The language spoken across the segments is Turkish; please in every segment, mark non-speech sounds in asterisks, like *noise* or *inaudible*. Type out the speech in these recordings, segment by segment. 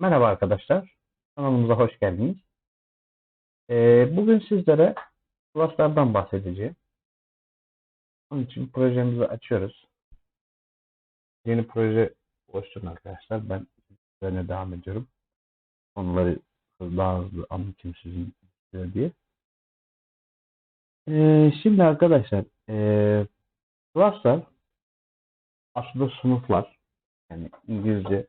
Merhaba arkadaşlar, kanalımıza hoş geldiniz. Ee, bugün sizlere class'lardan bahsedeceğim. Onun için projemizi açıyoruz. Yeni proje oluşturun arkadaşlar. Ben üzerine devam ediyorum. Onları daha hızlı anlatayım sizin diye. Ee, şimdi arkadaşlar, e, class'lar aslında sınıflar. Yani İngilizce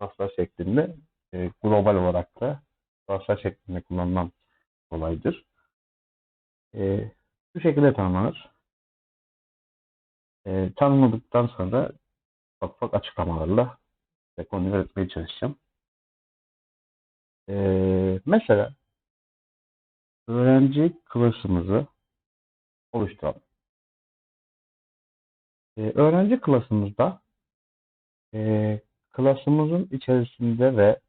class'lar şeklinde e, global olarak da class'lar şeklinde kullanılan olaydır. E, bu şekilde tanımlanır. E, tanımladıktan sonra ufak ufak açıklamalarla size konuyu öğretmeye çalışacağım. E, mesela öğrenci klasımızı oluşturalım. E, öğrenci klasımızda e, klasımızın içerisinde ve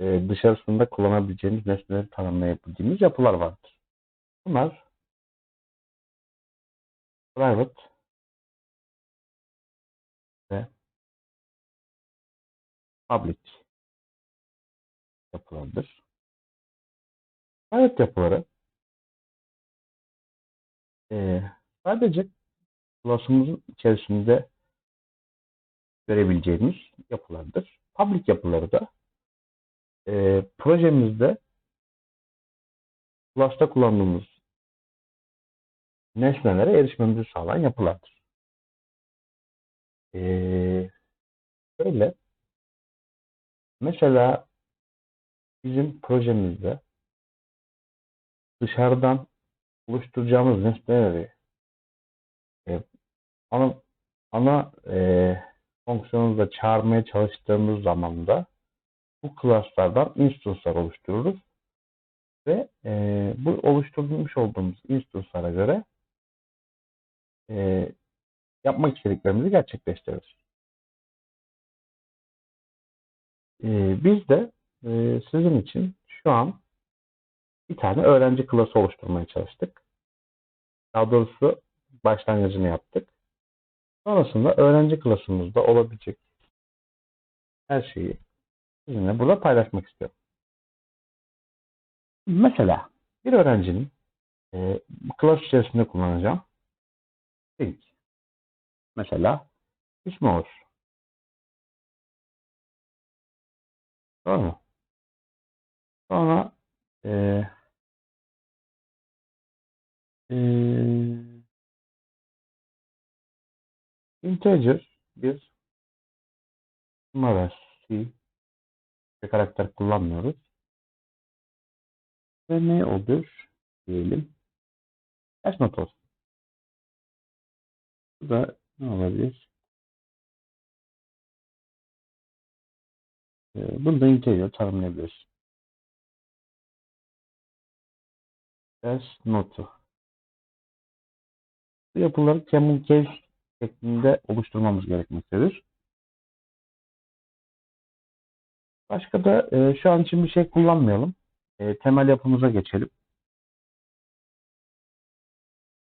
e, dışarısında kullanabileceğimiz nesneleri tanımlayabildiğimiz yapılar vardır. Bunlar private ve public yapılardır. Private yapıları e, sadece klasımızın içerisinde görebileceğimiz yapılardır. Public yapıları da e, projemizde class'ta kullandığımız nesnelere erişmemizi sağlayan yapılardır. Ee, şöyle mesela bizim projemizde dışarıdan oluşturacağımız nesneleri e, ana, ana e, fonksiyonumuza çağırmaya çalıştığımız zaman da bu class'lardan instance'lar oluştururuz. Ve e, bu oluşturmuş olduğumuz instance'lara göre e, yapmak istediklerimizi gerçekleştiririz. E, biz de e, sizin için şu an bir tane öğrenci klası oluşturmaya çalıştık. Daha doğrusu başlangıcını yaptık. Sonrasında öğrenci klasımızda olabilecek her şeyi sizinle burada paylaşmak istiyorum. Mesela bir öğrencinin e, klas içerisinde kullanacağım string. Mesela ismi olur. Mu? Sonra e, e, integer bir numara C bir karakter kullanmıyoruz. Ve ne olur diyelim. Kaç not olsun? Bu da ne olabilir? Ee, bunu da integer tanımlayabiliriz. Ders notu. Bu yapıları camel case şeklinde oluşturmamız gerekmektedir. Başka da e, şu an için bir şey kullanmayalım. E, temel yapımıza geçelim.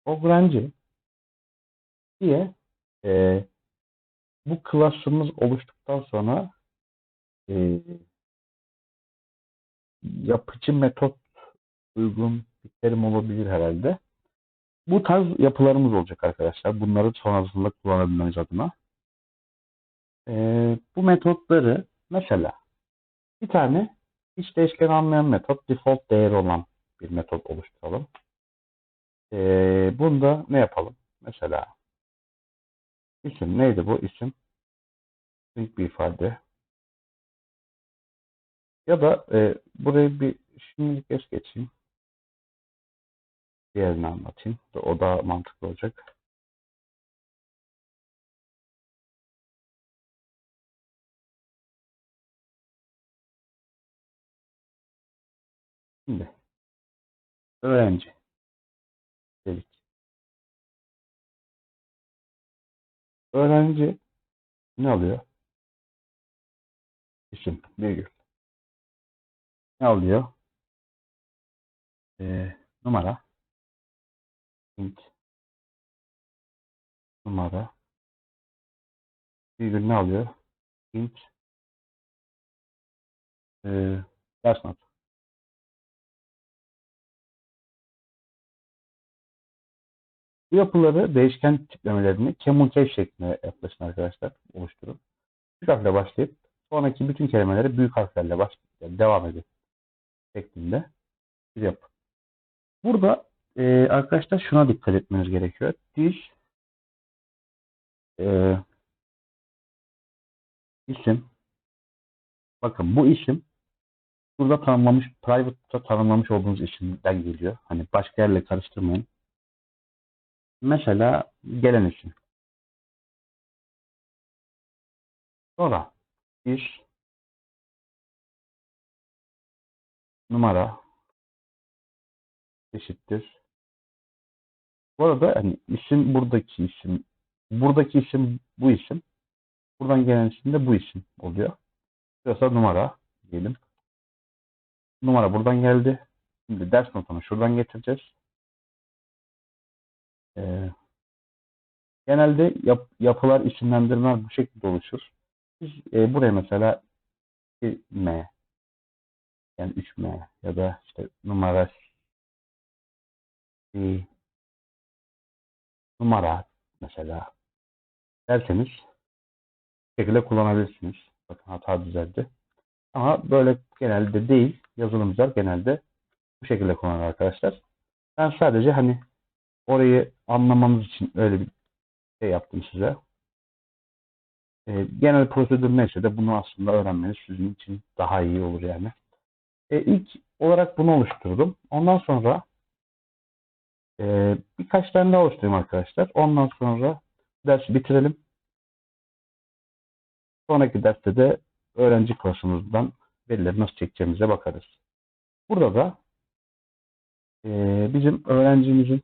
Öğrenci diye e, bu klasımız oluştuktan sonra e, yapıcı metot uygun bir terim olabilir herhalde. Bu tarz yapılarımız olacak arkadaşlar. Bunları sonrasında kullanabilmemiz adına. E, bu metotları mesela bir tane hiç değişken almayan metot default değeri olan bir metot oluşturalım. E, bunda ne yapalım? Mesela isim neydi bu isim? String bir ifade. Ya da e, burayı bir şimdilik es geçeyim. Diğerini anlatayım. O da mantıklı olacak. Şimdi öğrenci dedik. Öğrenci ne alıyor? İsim, virgül. Ne alıyor? Ee, numara. İnt numara. Virgül ne alıyor? int e, ders notu. Bu yapıları değişken tiplemelerini kemunkev şeklinde yaklaşın arkadaşlar. Oluşturun. Küçük harfle başlayıp sonraki bütün kelimeleri büyük harflerle baş, yani devam edin şeklinde bir yapı. Burada e, arkadaşlar şuna dikkat etmeniz gerekiyor. Diş e, isim bakın bu isim burada tanımlamış private'da tanımlamış olduğunuz isimden geliyor. Hani başka yerle karıştırmayın. Mesela gelen isim. Sonra iş numara eşittir. Bu arada hani isim buradaki isim buradaki isim bu isim. Buradan gelen isim de bu isim oluyor. Burası numara diyelim. Numara buradan geldi. Şimdi ders notunu şuradan getireceğiz. Ee, genelde yap, yapılar, isimlendirmeler bu şekilde oluşur. Biz e, buraya mesela 2M yani 3M ya da işte numara numara mesela derseniz bu şekilde kullanabilirsiniz. Bakın hata düzeldi. Ama böyle genelde değil. Yazılımcılar genelde bu şekilde kullanır arkadaşlar. Ben sadece hani orayı anlamanız için öyle bir şey yaptım size. E, genel prosedür neyse de bunu aslında öğrenmeniz sizin için daha iyi olur yani. E, ilk olarak bunu oluşturdum. Ondan sonra e, birkaç tane daha oluşturayım arkadaşlar. Ondan sonra dersi bitirelim. Sonraki derste de öğrenci klasımızdan verileri nasıl çekeceğimize bakarız. Burada da e, bizim öğrencimizin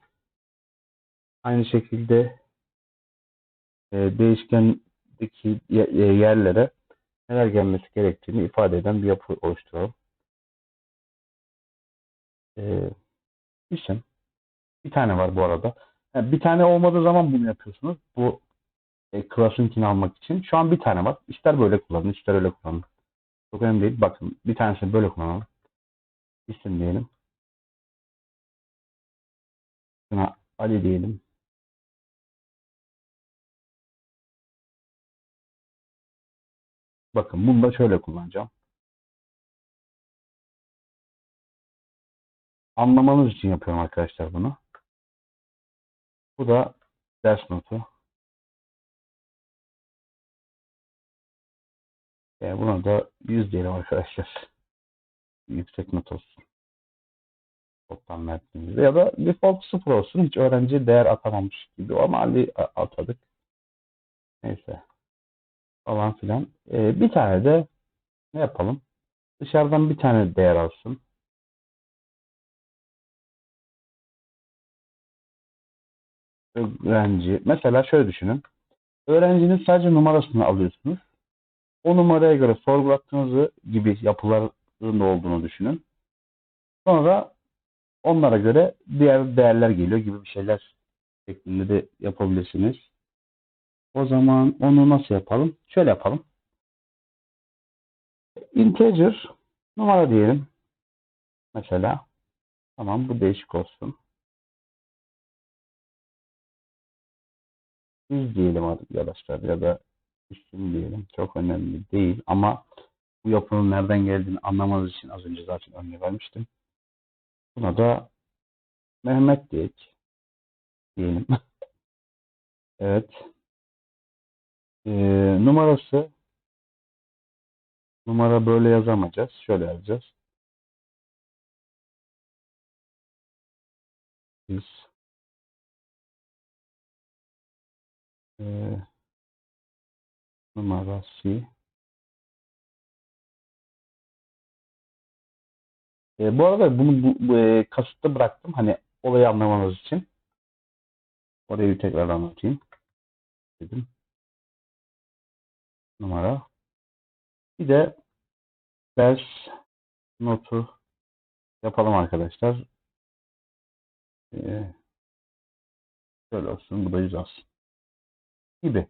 aynı şekilde e, değişkendeki yerlere neler gelmesi gerektiğini ifade eden bir yapı oluşturalım. E, isim. Bir tane var bu arada. Yani bir tane olmadığı zaman bunu yapıyorsunuz. Bu e, klasınkini almak için. Şu an bir tane var. İster böyle kullanın, ister öyle kullanın. Çok önemli değil. Bakın bir tanesini böyle kullanalım. İsim diyelim. Buna Ali diyelim. Bakın bunu da şöyle kullanacağım. Anlamanız için yapıyorum arkadaşlar bunu. Bu da ders notu. Yani buna da 100 diyelim arkadaşlar. Yüksek not olsun. Toplam verdiğimizde. Ya da default 0 olsun. Hiç öğrenci değer atamamış gibi. Ama Ali atadık. Neyse. Falan filan. Ee, bir tane de ne yapalım? Dışarıdan bir tane değer alsın. Öğrenci. Mesela şöyle düşünün. Öğrencinin sadece numarasını alıyorsunuz o numaraya göre sorgulattığınızı gibi yapıların olduğunu düşünün. Sonra onlara göre diğer değerler geliyor gibi bir şeyler şeklinde de yapabilirsiniz. O zaman onu nasıl yapalım? Şöyle yapalım. Integer numara diyelim. Mesela tamam bu değişik olsun. 100 diyelim arkadaşlar ya da isim diyelim. Çok önemli değil ama bu yapının nereden geldiğini anlamanız için az önce zaten örnek vermiştim. Buna da Mehmet diyek. Diyelim. *laughs* evet. Ee, numarası numara böyle yazamayacağız. Şöyle yazacağız. Biz e, numarası. E, bu arada bunu bu, bu, e, kasıtlı bıraktım. Hani olayı anlamanız için. Orayı tekrar anlatayım. Dedim. Numara. Bir de ders notu yapalım arkadaşlar. Ee, şöyle olsun. Bu da 100 olsun. Gibi.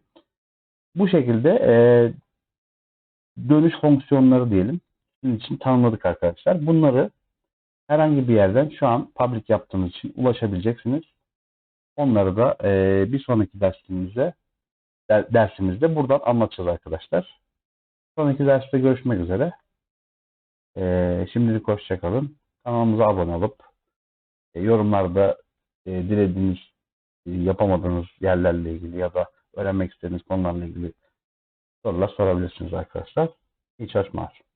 Bu şekilde e, dönüş fonksiyonları diyelim. sizin için tanımladık arkadaşlar. Bunları herhangi bir yerden şu an public yaptığınız için ulaşabileceksiniz. Onları da e, bir sonraki dersimizde der- dersimizde buradan anlatacağız arkadaşlar. Sonraki derste görüşmek üzere. E, şimdilik hoşçakalın. Kanalımıza abone olup e, yorumlarda e, dilediğiniz e, yapamadığınız yerlerle ilgili ya da öğrenmek istediğiniz konularla ilgili sorular sorabilirsiniz arkadaşlar. İyi çalışmalar.